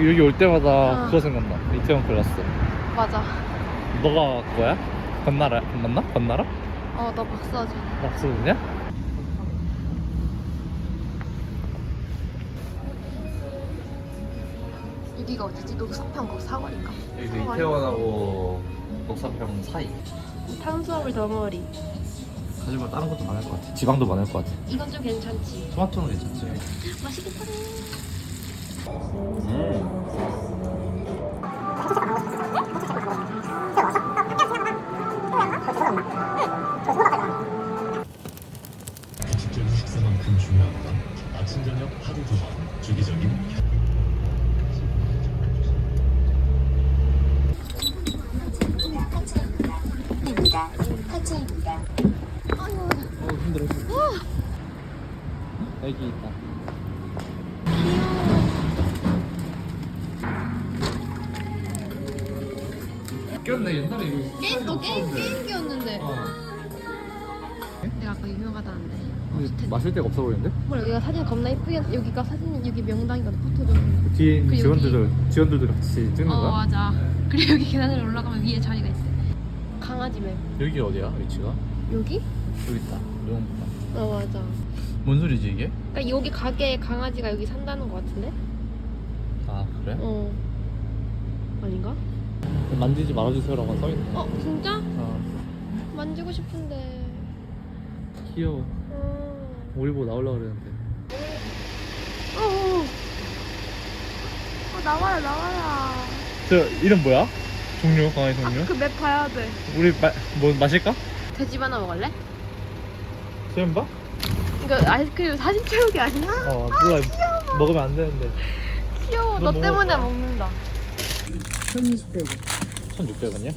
여기 올 때마다 아. 그거 생각나. 이태원 클라스. 맞아. 너가 그거야? 건나라 건났나? 건나라? 어, 너 박서준. 박수냐? 여기가 어디지? 녹사평 거기 사거리인가? 여기 사거리? 이태원하고 녹사평 사이. 탄수화물 덩어리. 하지만 다른 것도 많을 것 같아. 지방도 많을 것 같아. 이건 좀 괜찮지. 토마토는 괜찮지. 맛있겠다. 직접 식사만큼 중요하다. 아침 저녁 하루 두 번. 주기적인 어 힘들어. 애기 있다. 꼈네 옛날에 이거. 게임 또 게임 게임기였는데. 어. 내가 아까 유명하다는데. 마실 데가 없어 보이는데? 뭐 여기가 사진 겁나 이쁘게 여기가 사진 여기 명당이거든 포토 좀. 뒤에 있는 그 직원들도 직원들도 같이 찍는 어 거야? 맞아. 그리고 여기 계단을 올라가면 위에 자리가 있어. 강아지 맵. 여기 어디야 위치가? 여기? 여기 있다. 명부다. 어 맞아. 뭔 소리지 이게? 그러니까 여기 가게에 강아지가 여기 산다는 거 같은데? 아 그래? 어. 아닌가? 만지지 말아주세요라고 써있네. 어 진짜? 아, 만지고 싶은데. 귀여워. 어. 음. 올리보 나오려고 그랬는데. 어, 어. 어, 어 나와라 나와라. 저 이름 뭐야? 종류 강아지 종류? 아, 그맵 봐야 돼. 우리 마, 뭐 마실까? 돼지바 나 먹을래? 지금 봐? 이거 아이스크림 사진 채우기 아니야? 어 몰라. 아, 먹으면 안 되는데. 귀여워. 너너 때문에 먹는다. 1,600원. 1,600원이요?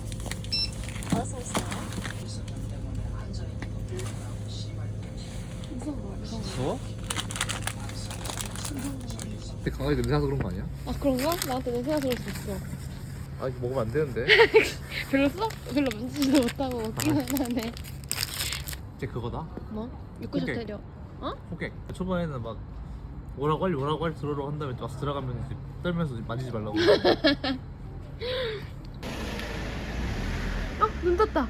근데 강아지 냄새나서 그런 거 아니야? 아 그런가? 나한테 냄새가 들을 수 있어. 아 이거 먹으면 안 되는데. 별로 써? 별로 만지지도 못하고 먹기만 아. 하네. 이제 그거다. 뭐? 육구조 때려. 어? 호객. 초반에는 막 뭐라고 할 뭐라고 할 들어러 한 다음에 와서 들어가면 떨면서 만지지 말라고. 어? 눈 떴다.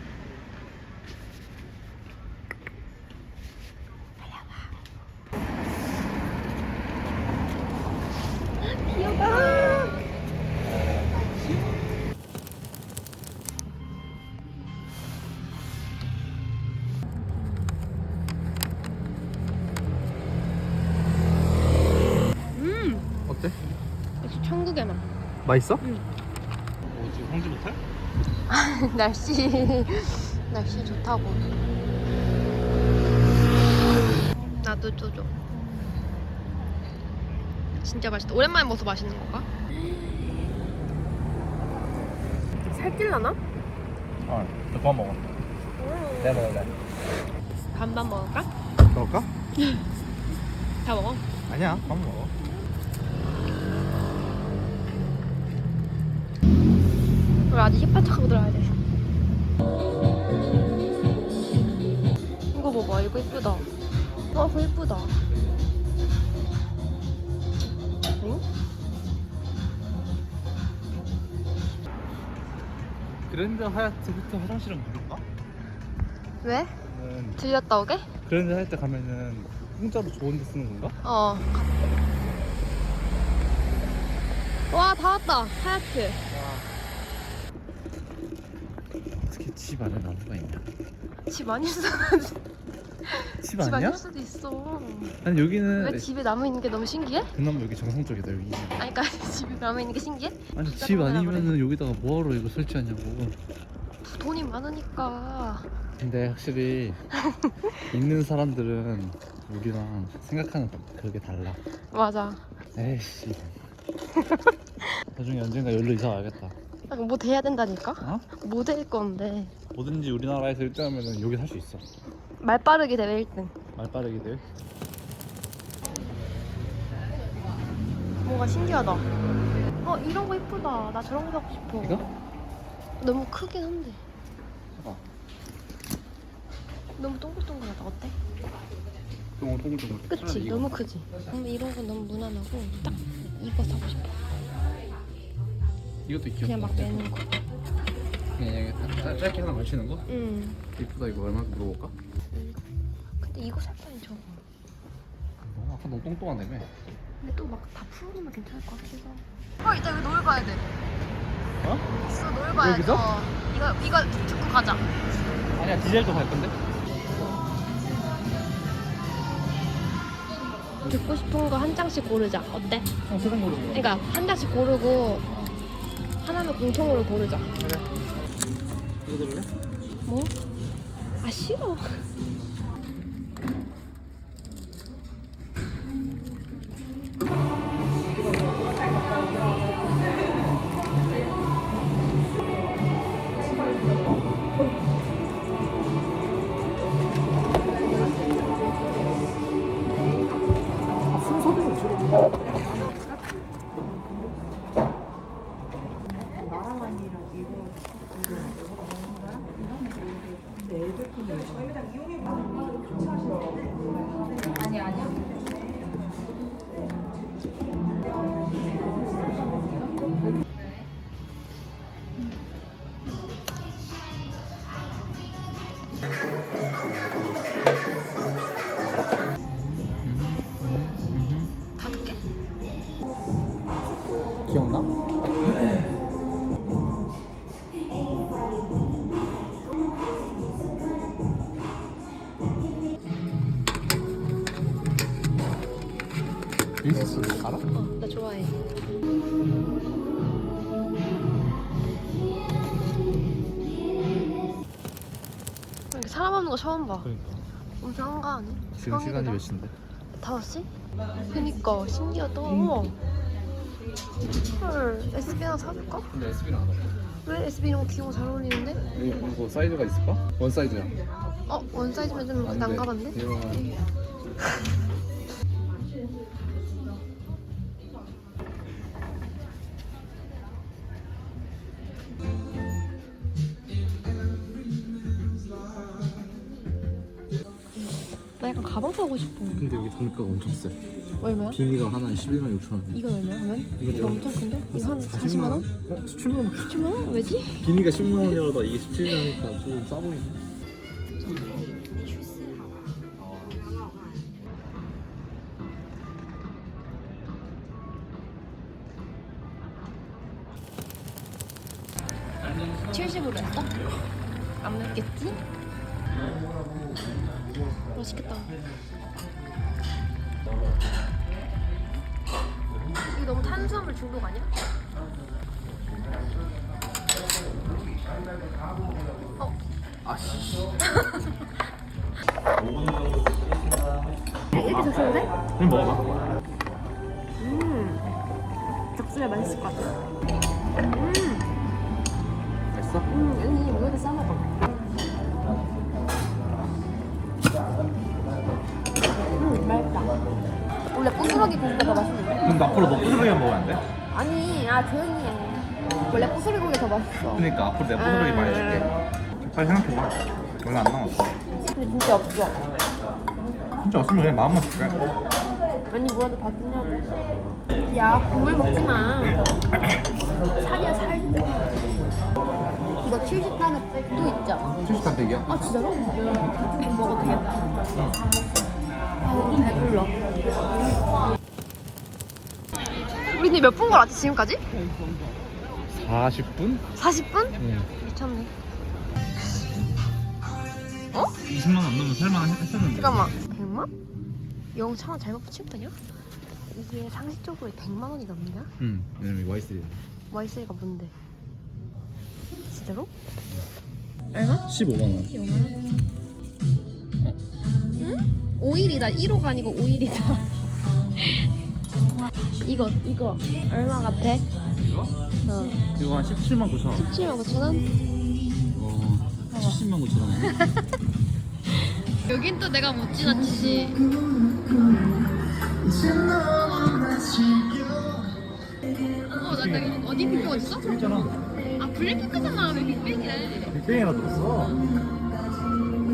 음, 어때? 역시 천국의 맛. 맛있어? 응. 홍지 못할? 날씨 날씨 좋다고. 나도 줘줘. 진짜 맛있다. 오랜만에 먹어서 맛있는 건가? 살찔라나? 어. 그만 먹어. 내가 먹을래. 반반 먹을까? 먹을까? 다 먹어. 아니야. 밥 먹어. 우리 아직 힙한 척하고 들어야 돼. 이거 봐봐. 이거 이쁘다. 어, 그거 이쁘다. 응? 그랜드 하얏트 호텔 화장실은 무료인가? 왜? 는 들렸다 오게? 그랜드 하얏트 가면은 공짜로 좋은 데 쓰는 건가? 어. 와, 다 왔다. 하얗트. 어떻게 집 안에 나무가 있냐? 집 아닐 수도, 집 집 아니야? 아닐 수도 있어. 아니 여기는 왜 집에 나무 있는 게 너무 신기해? 그나마 여기 정상적이다 여기. 아니, 그니까 집에 나무 있는 게 신기해? 아니 집 아니면은 여기다가 뭐하러 이거 설치하냐고. 돈이 많으니까. 근데 확실히 있는 사람들은 우리랑 생각하는 그게 달라. 맞아. 에이씨. 나중에 언젠가 여기로 이사 가야겠다. 아, 뭐 돼야 된다니까? 어? 뭐될 건데. 뭐든지 우리나라에서 1등하면 여기 살 수 있어. 말 빠르기 대회 1등. 말 빠르게 돼. 뭔가 신기하다. 어, 이런 거 이쁘다. 나 저런 거 사고 싶어. 이거? 너무 크긴 한데. 어. 너무 동글동글하다. 어때? 동글동글. 그치? 너무 크지? 음, 이런 건 너무 무난하고 딱 이거 사고 싶어. 이것도 귀엽다. 그냥 막 내는 거. 그냥 여기 짧게 하나 걸치는 거? 응. 이쁘다 이거 얼마 물어볼까? 근데 이거 살 바엔 저거. 어, 아까 너무 똥똥한다며. 근데 또 막 다 풀어놓으면 괜찮을 것 같기도 하고. 어, 이따 여기 노을 가야 돼. 어? 있어, 노을 가야 돼. 여기서? 어. 이거, 이거 듣고 가자. 아니야 디젤도 갈 건데? 듣고 싶은 거 한 장씩 고르자. 어때? 어 세상 거 그러니까 한 장씩 고르고 하나는 공통으로 고르자. 이거 들을래? 뭐? 아 싫어. 사람 없는 거 처음 봐. 그러니까 엄청 한가하네. 지금 시간이. 몇 시인데? 5시? 그니까 신기하다. 헐, SB 하나 사줄까? 근데 SB는 안 왔다. 왜 SB 이런 거 귀여운 거 잘 어울리는데? 이거, 이거 사이즈가 있을까? 원 사이즈야. 어, 원 사이즈면 좀. 난감한데? 이거 가방 사고 싶어. 근데 여기 단가가 엄청 세. 얼마야? 비니가 하나에 11만 6천 원. 이건 얼마야? 그러면? 이거 이거 엄청 큰데? 이거 한 40만 원? 어? 17만 원. 10만 원? 왜지? 비니가 10만 원이라다 이게 17년이니까 좀 싸 보이네 맛있겠다. 이거 너무 탄수화물 중독 아니야? 어? 이렇게 적셔도 돼? 그럼 먹어봐 음. 적수야 맛있을 것 같아. 음. 맛있어? 음, 아니, 이거를 싸먹어. 부스러기 고기가 더 맛있는데? 그럼 앞으로 너 부스러기만 먹으면 안 돼? 아니, 아, 조용히 해. 원래 부스러기 고기 더 맛있어. 그러니까 앞으로 내가 부스러기 많이 줄게 잘 생각해봐 얼마 안 남았어 근데 진짜 없어. 진짜 없으면 그냥 마음만 줄게 아니, 뭐라도 바꾸냐고. 야, 국물 먹지 마. 살이야, 살. 이거 70탄 또 있죠? 70단 백이야? 아, 진짜로? 먹어도 되겠다. 아, 좀 배불러. 우리 근데 몇분 걸었지, 지금까지? 40분? 40분? 응 미쳤네. 20만 원안 넘으면 살만 했었는데 잠깐만. 100만? 영창은 잘못 붙인 거냐? 이게 상식적으로 100만 원이 넘냐? 응 왜냐면 와이스 와이스가 뭔데? 진짜로? 얼마? 15만 원 5일이다. 1호가 아니고 5일이다. 이거, 이거. 얼마 같아? 이거? 어. 이거 한 17만 9천 원 17만 9천 원? 어 70만 9천 원 여긴 또 내가 못 지났지. 어, 나 내가 어디 빅뱅 어딨어? 있잖아 아, 블랙핑크잖아. 왜 빅뱅이래? 빅뱅이라 들었어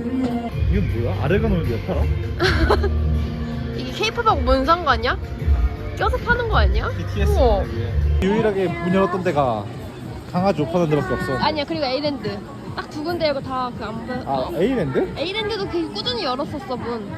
이거 뭐야? 아르가노 몇 팔아? 이게 케이팝하고 뭔 상관이야? 껴서 파는 거 아니야? BTS 우와. 유일하게 문 열었던 데가 강아지 옷 파는 데밖에 없어. 아니야 그리고 에이랜드 딱 두 군데 이거 다그안 보여 아, A랜드? 에이랜드도 그 꾸준히 열었었어 문